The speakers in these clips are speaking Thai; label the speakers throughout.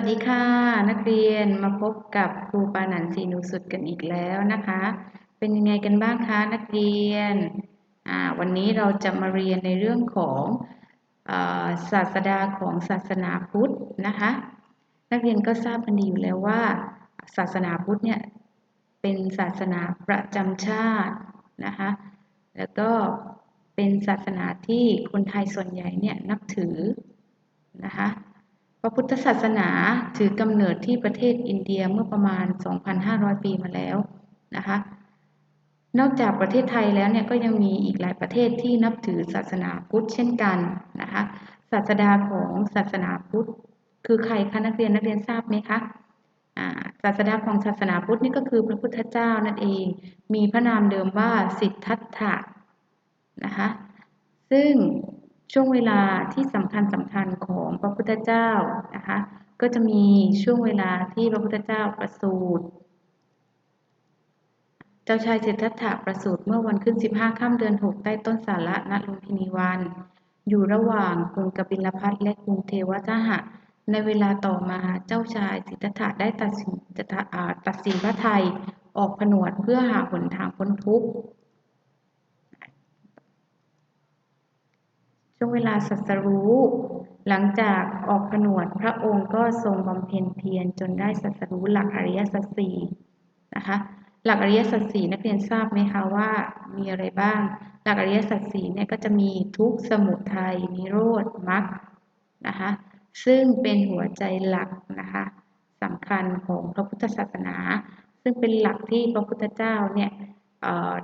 Speaker 1: วัสดีค่ะ นักเรียนมาพบกับครูปานันทีนุสุดกันอีกแล้วนะคะ เป็นยังไงกันบ้างคะนักเรียนวันนี้เราจะมาเรียนในเรื่องของศาสดาของศาสนาพุทธนะคะ นักเรียนก็ทราบกันดีอยู่แล้วว่า ศาสนาพุทธเนี่ยเป็นศาสนาประจำชาตินะคะ แล้วก็เป็นศาสนาที่คนไทยส่วนใหญ่เนี่ยนับถือนะคะ ระพุทธศาสนาถือกำเนิดที่ประเทศอินเดียเมื่อประมาณ 2,500 ปีมาแล้วนะคะ นอกจากประเทศไทยแล้วเนี่ยก็ยังมีอีกหลายประเทศที่นับถือศาสนาพุทธเช่นกันนะคะศาสดาของศาสนาพุทธ คือใครคะนักเรียนนักเรียนทราบไหมคะอ่าศาสดาของศาสนาพุทธนี่ก็คือพระพุทธเจ้านั่นเอง มีพระนามเดิมว่าสิทธัตถะนะคะ ซึ่ง ช่วงเวลาที่สำคัญสำคัญของพระพุทธเจ้านะคะ ก็จะมีช่วงเวลาที่พระพุทธเจ้าประสูติเจ้าชายสิทธัตถะประสูติเมื่อวันขึ้น 15 ค่ำเดือน 6 ใต้ต้นสาระณลุมพินีวัน อยู่ระหว่างกรุงกบิลพัทและกรุงเทวทหะ ในเวลาต่อมาเจ้าชายสิทธัตถะได้ตัดสินตัดสินพระทัยออกผนวดเพื่อหาหนทางพ้นทุกข์ ช่วงเวลาสัสรู้ หลังจากออกผนวดพระองค์ก็ทรงบำเพ็ญเพียรจนได้สัสรู้หลักอริยสัจสี่นะคะ หลักอริยสัจสี่นักเรียนทราบไหมคะว่ามีอะไรบ้าง หลักอริยสัจสี่เนี่ยก็จะมีทุกสมุทัยนิโรธมรรคนะคะซึ่งเป็นหัวใจหลักนะคะสำคัญของพระพุทธศาสนา ซึ่งเป็นหลักที่พระพุทธเจ้าเนี่ย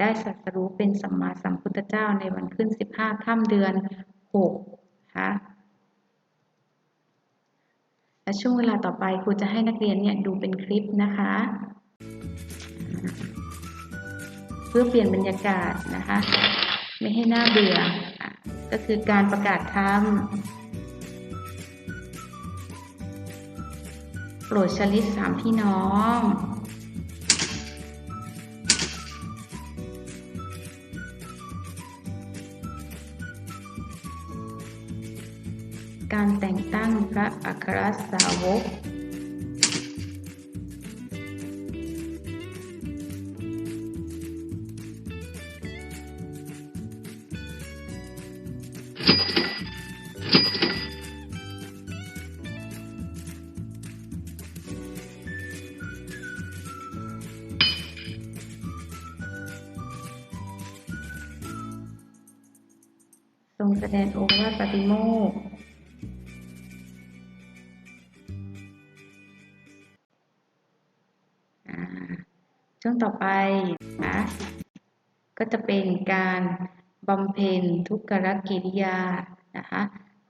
Speaker 1: ได้สัสรู้เป็นสัมมาสัมพุทธเจ้าในวันขึ้น 15ค่ำเดือน 6นะคะและช่วงเวลาต่อไปครูจะให้นักเรียนเนี่ยดูเป็นคลิปนะคะ เพื่อเปลี่ยนบรรยากาศนะคะ ไม่ให้หน่าเบื่อ ก็คือการประกาศธรรมโปรดชลิตสามพี่น้อง การแต่งตั้งพระอัครสาวก ทรงแสดงโอวาทปาติโมก วงต่อไปนะก็จะเป็นการบำเพ็ญทุกขกิริยานะคะ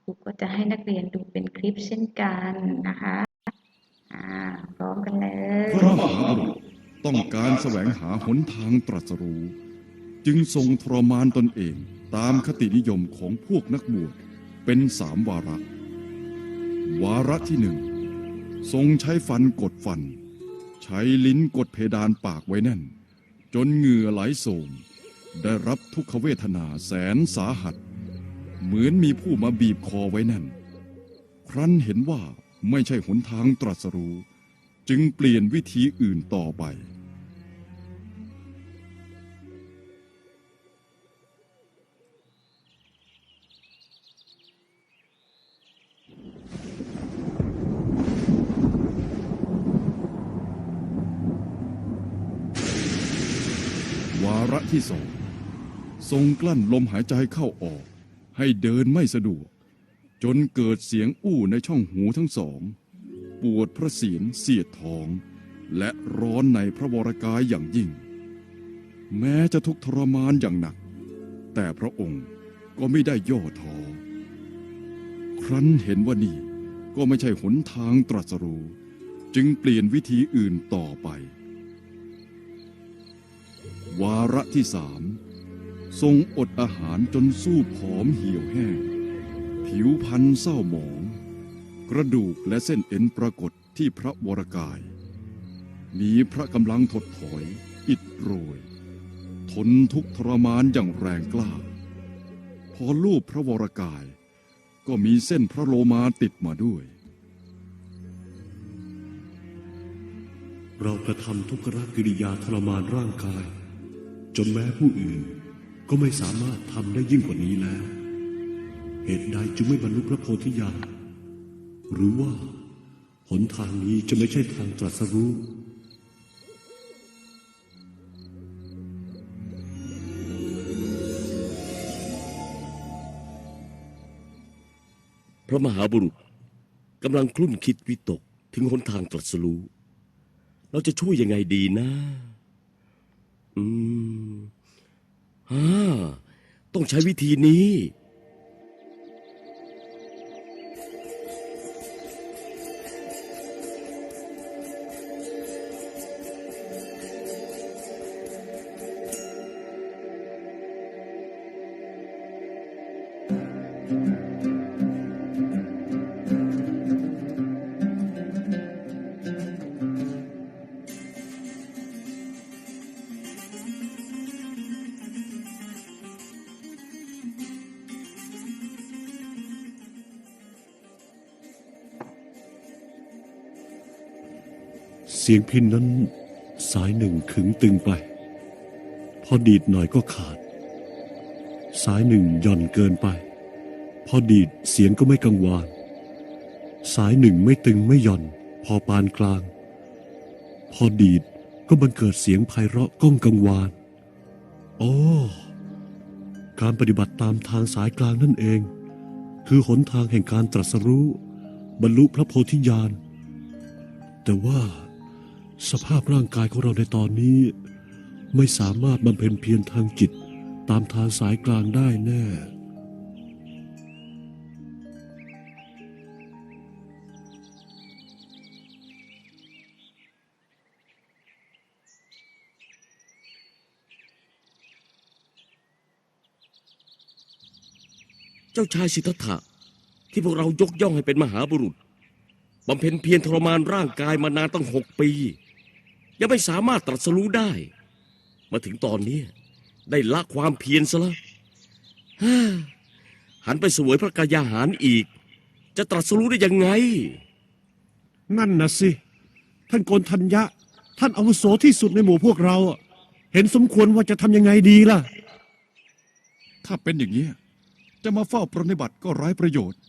Speaker 1: ครูก็จะให้นักเรียนดูเป็นคลิปเช่นกันนะคะอ่าพร้อมกันเลย
Speaker 2: พระมหาบุรุษต้องการแสวงหาหนทางตรัสรู้ จึงทรงทรมานตนเองตามคตินิยมของพวกนักบวชเป็นสามวาระ วาระที่หนึ่งทรงใช้ฟันกดฟัน ใช้ลิ้นกดเพดานปากไว้แน่น จนเหงื่อไหลโสมได้รับทุกขเวทนาแสนสาหัส เหมือนมีผู้มาบีบคอไว้แน่น ครั้นเห็นว่าไม่ใช่หนทางตรัสรู้ จึงเปลี่ยนวิธีอื่นต่อไปาระที่สองทรงกลั้นลมหายใจเข้าออก ให้เดินไม่สะดวก จนเกิดเสียงอู้ในช่องหูทั้งสอง ปวดพระเศียรเสียดท้อง และร้อนในพระวรกายอย่างยิ่ง แม้จะทุกข์ทรมานอย่างหนัก แต่พระองค์ก็ไม่ได้ย่อท้อครั้นเห็นว่านี่ก็ไม่ใช่หนทางตรัสรู้ จึงเปลี่ยนวิธีอื่นต่อไป วาระที่สามทรงอดอาหารจนสู้ผอมเหี่ยวแห้ง ผิวพรรณเศร้าหมอง กระดูกและเส้นเอ็นปรากฏที่พระวรกาย มีพระกำลังถดถอย อิดโรย ทนทุกทรมานอย่างแรงกล้า พอลูบพระวรกาย ก็มีเส้นพระโลมาติดมาด้วย
Speaker 3: เรากระทำทุกขกิริยาทรมานร่างกาย จนแม้ผู้อื่นก็ไม่สามารถทำได้ยิ่งกว่านี้แล้ว เหตุใดจึงไม่บรรลุพระโพธิญาณหรือว่า หนทางนี้จะไม่ใช่ทางตรัสรู้
Speaker 4: พระมหาบุรุษกำลังคลุ่นคิดวิตกถึงหนทางตรัสรู้ เราจะช่วยยังไงดีนะ อืมฮ่าต้องใช้วิธีนี้
Speaker 3: เสียงพินนั้นสายหนึ่งขึงตึงไป พอดีดหน่อยก็ขาด สายหนึ่งหย่อนเกินไป พอดีดเสียงก็ไม่กังวาน สายหนึ่งไม่ตึงไม่หย่อน พอปานกลาง พอดีดก็บังเกิดเสียงไพเราะก้องกังวานโอ้การปฏิบัติตามทางสายกลางนั่นเอง คือหนทางแห่งการตรัสรู้ บรรลุพระโพธิญาณ แต่ว่า สภาพร่างกายของเราในตอนนี้ ไม่สามารถบำเพ็ญเพียรทางจิตตามทางสายกลางได้แน่
Speaker 4: เจ้าชายสิทธัตถะที่พวกเรายกย่องให้เป็นมหาบุรุษบำเพ็ญเพียรทรมานร่างกายมานานตั้งหกปี ยังไม่สามารถตรัสรู้ได้ มาถึงตอนนี้ได้ละความเพียรซะแล้วฮ่าหันไปเสวยพระกายาหารอีก จะตรัสรู้ได้ยังไง
Speaker 3: นั่นนะสิ ท่านโกนทัญญะ ท่านอาวุโสที่สุดในหมู่พวกเราอะเห็นสมควรว่าจะทำยังไงดีล่ะ
Speaker 2: ถ้าเป็นอย่างนี้ยจะมาเฝ้าปรนนิบัติก็ไร้ประโยชน์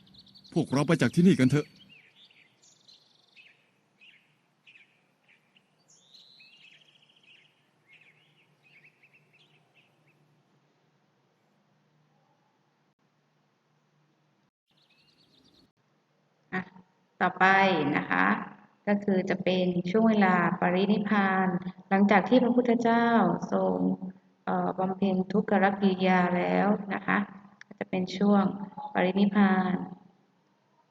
Speaker 2: พวกเราไปจากที่นี่กันเถอะ
Speaker 1: ต่อไปนะคะ ก็คือจะเป็นช่วงเวลาปรินิพาน หลังจากที่พระพุทธเจ้าทรงบำเพ็ญทุกขกิริยาแล้วนะคะจะเป็นช่วงปรินิพาน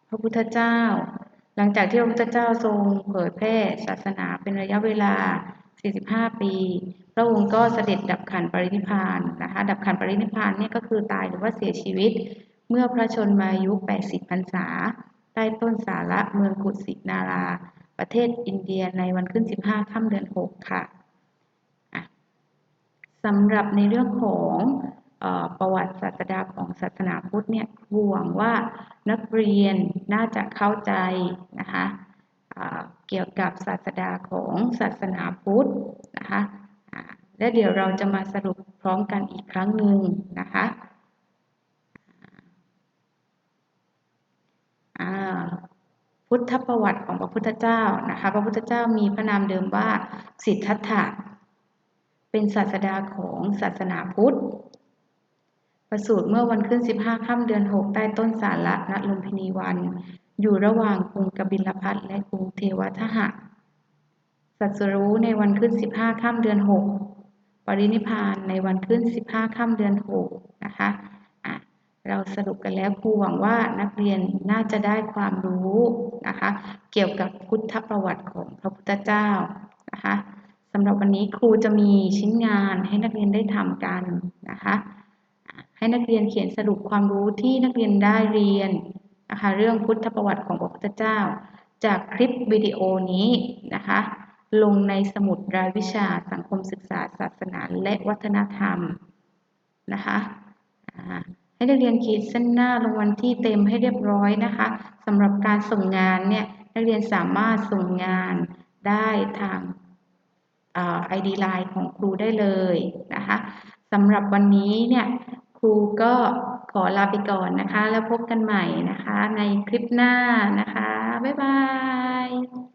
Speaker 1: พระพุทธเจ้า หลังจากที่พระพุทธเจ้าทรงเผยแพร่ศาสนาเป็นระยะเวลา 45 ปี พระองค์ก็เสด็จดับขันปรินิพานนะคะดับขันปรินิพพานเนี่ยก็คือตายหรือว่าเสียชีวิต เมื่อพระชนมายุ 80 พรรษา ใต้ต้นสาระเมืองกุสินารา ประเทศอินเดียในวันขึ้น 15 ค่ำเดือน 6 ค่ะสำหรับในเรื่องของออประวัติศาสดาของศาสนาพุทธเนี่ยหวังว่านักเรียนน่าจะเข้าใจนะคะเกี่ยวกับศาสดาของศาสนาพุทธนะคะและเดี๋ยวเราจะมาสรุปพร้อมกันอีกครั้งหนึ่งนะคะ อ่า พุทธประวัติของพระพุทธเจ้านะคะ พระพุทธเจ้ามีพระนามเดิมว่าสิทธัตถะ เป็นศาสดาของศาสนาพุทธ ประสูติเมื่อวันขึ้น 15 ค่ำเดือน 6 ใต้ต้นสาระณลุมพินีวัน อยู่ระหว่างกรุงกบิลพัทและกรุงเทวทหะสัสรู้ในวันขึ้น 15 ค่ำเดือน 6 ปรินิพานในวันขึ้น 15 ค่ำเดือน 6 นะคะ เราสรุปกันแล้วครูหวังว่านักเรียนน่าจะได้ความรู้นะคะ เกี่ยวกับพุทธประวัติของพระพุทธเจ้านะคะสำหรับวันนี้ครูจะมีชิ้นงานให้นักเรียนได้ทำกันนะคะ ให้นักเรียนเขียนสรุปความรู้ที่นักเรียนได้เรียนนะคะเรื่องพุทธประวัติของพระพุทธเจ้า จากคลิปวิดีโอนี้นะคะ ลงในสมุดรายวิชาสังคมศึกษาศาสนาและวัฒนธรรมนะคะ ให้นักเรียนขีดเส้นหน้าลงวันที่เต็มให้เรียบร้อยนะคะสำหรับการส่งงานเนี่ยนักเรียนสามารถส่งงานได้ทางไอดีไลน์ของครูได้เลยนะคะสำหรับวันนี้เนี่ยครูก็ขอลาไปก่อนนะคะ แล้วพบกันใหม่นะคะ ในคลิปหน้านะคะ บ๊ายบาย